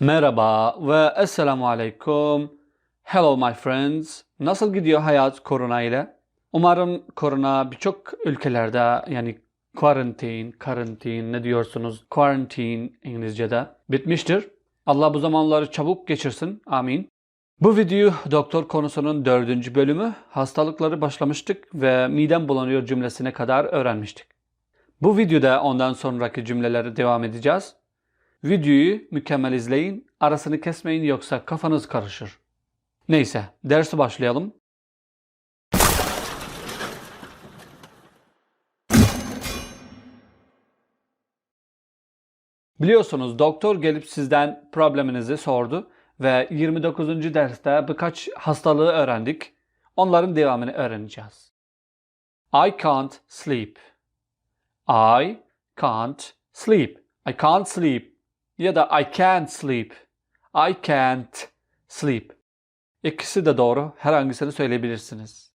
Merhaba ve Esselamu Aleyküm. Hello my friends. Nasıl gidiyor hayat korona ile? Umarım korona birçok ülkelerde yani quarantine, karantin ne diyorsunuz? Quarantine İngilizce'de bitmiştir. Allah bu zamanları çabuk geçirsin. Amin. Bu video doktor konusunun dördüncü bölümü. Hastalıkları başlamıştık ve midem bulanıyor cümlesine kadar öğrenmiştik. Bu videoda ondan sonraki cümleleri devam edeceğiz. Videoyu mükemmel izleyin, arasını kesmeyin yoksa kafanız karışır. Neyse, dersi başlayalım. Biliyorsunuz doktor gelip sizden probleminizi sordu ve 29. derste birkaç hastalığı öğrendik. Onların devamını öğreneceğiz. I can't sleep. I can't sleep. I can't sleep ya da I can't sleep. I can't sleep. İkisi de doğru. Herhangisini söyleyebilirsiniz.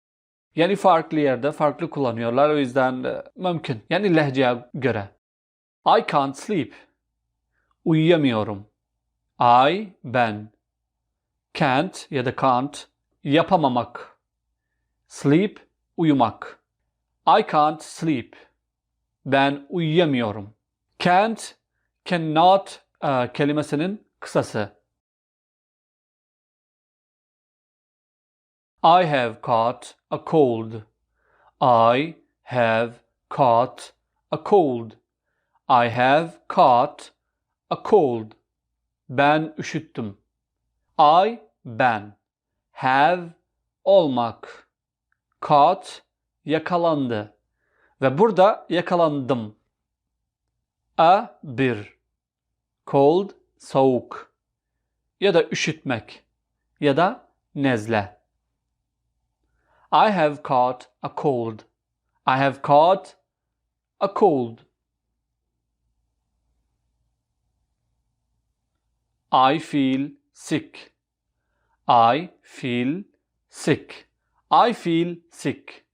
Yani farklı yerde farklı kullanıyorlar. O yüzden e, mümkün. Yani lehçeye göre. I can't sleep. Uyuyamıyorum. I, ben. Can't ya da can't. Yapamamak. Sleep, uyumak. I can't sleep. Ben uyuyamıyorum. Can't, cannot e, kelimesinin kısası. I have caught a cold. I have caught a cold. I have caught a cold. Ben üşüttüm. I, ben. Have, olmak. Caught, yakalandı. Ve burada yakalandım. A, bir. Cold, soğuk. Ya da üşütmek. Ya da nezle. I have caught a cold. I have caught a cold. I feel sick. I feel sick. I feel sick.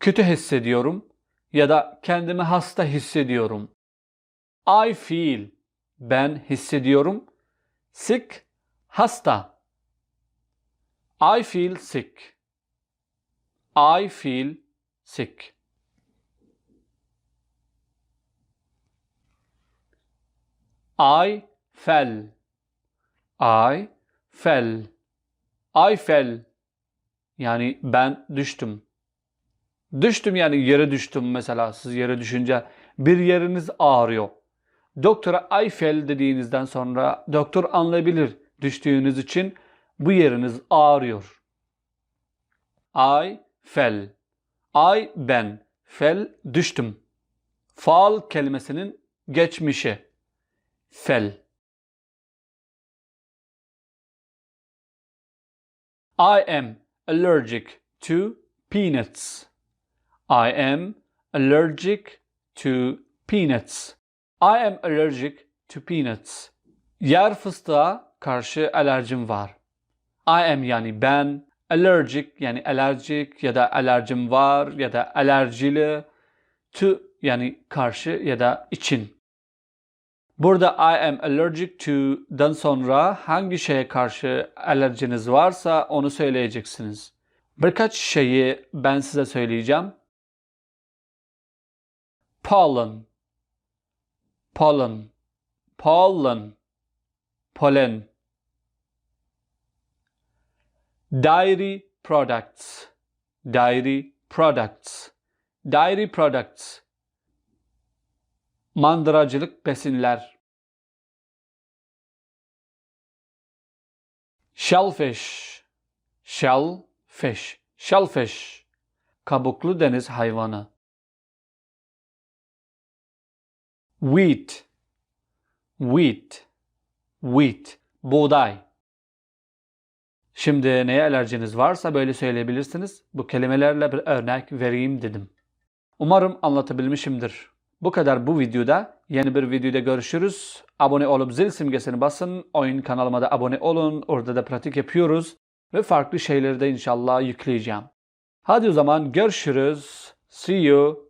Kötü hissediyorum ya da kendimi hasta hissediyorum. I feel ben hissediyorum. Sick hasta. I feel sick. I feel sick. I fell. I fell. I fell. Yani ben düştüm. Düştüm yani yere düştüm mesela. Siz yere düşünce bir yeriniz ağrıyor. Doktora fell dediğinizden sonra doktor anlayabilir düştüğünüz için bu yeriniz ağrıyor. I fell. I ben. Fell düştüm. Fall kelimesinin geçmişi. Fell. I am allergic to peanuts. I am allergic to peanuts. I am allergic to peanuts. Yer fıstığa karşı alerjim var. I am yani ben, allergic yani alerjik ya da alerjim var ya da alerjili. To yani karşı ya da için. Burada I am allergic to'dan sonra hangi şeye karşı alerjiniz varsa onu söyleyeceksiniz. Birkaç şeyi ben size söyleyeceğim. Pollen, pollen, pollen, pollen. Dairy products, dairy products, dairy products. Mandıracılık besinler. Shellfish, shellfish, shellfish. Kabuklu deniz hayvanı. Wheat, wheat, wheat. Buğday. Şimdi neye alerjiniz varsa böyle söyleyebilirsiniz. Bu kelimelerle bir örnek vereyim dedim. Umarım anlatabilmişimdir. Bu kadar bu videoda. Yeni bir videoda görüşürüz. Abone olup zil simgesini basın. Oyun kanalıma da abone olun. Orada da pratik yapıyoruz. Ve farklı şeyleri de inşallah yükleyeceğim. Hadi o zaman görüşürüz. See you.